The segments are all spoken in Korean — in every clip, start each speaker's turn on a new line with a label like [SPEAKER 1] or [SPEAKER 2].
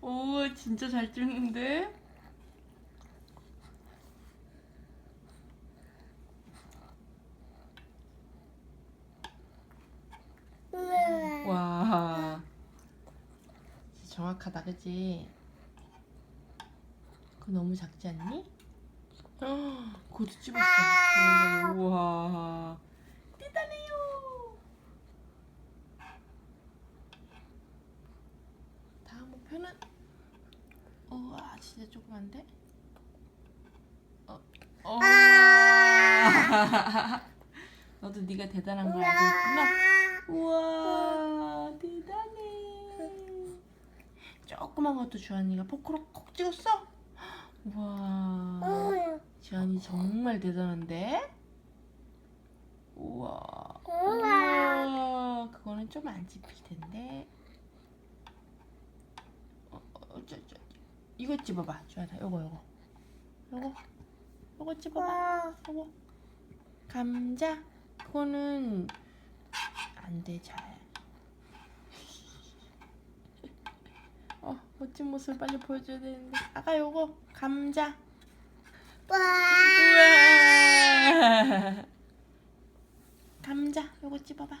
[SPEAKER 1] 오, 진짜 잘 찍는데? 와. 정확하다, 그치? 그거 너무 작지 않니? 헉, 그것도 찝었어. 우와. 대단해요. 다음 목 표는 우와 진짜 조그만데? 어, 어. 너도 네가 대단한 걸 알고 있구나. 우와 대단해. 조그만 것도 주한이가 포크로 콕 찍었어? 우와 주한이 정말 대단한데? 우와 우와 그거는 좀안 찝힐 텐데. 어, 어, 저, 저, 이거 집어봐, 주하나. 요거, 요거. 요거. 요거 집어봐. 요거. 감자. 그거는 안 돼, 잘. 어, 멋진 모습 빨리 보여줘야 되는데. 아까 요거, 감자. 감자. 요거 집어봐.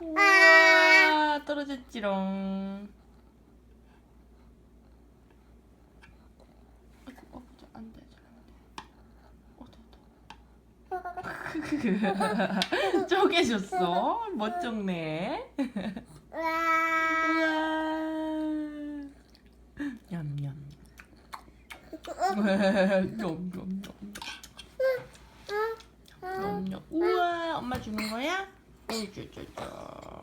[SPEAKER 1] 우와 떨어졌지롱. 어, 잘안돼 쪼개졌어. 멋쩍네 우와. 냠냠. 냠냠냠 냠냠 우와 엄마 주는 거야? 어쩌쩌쩌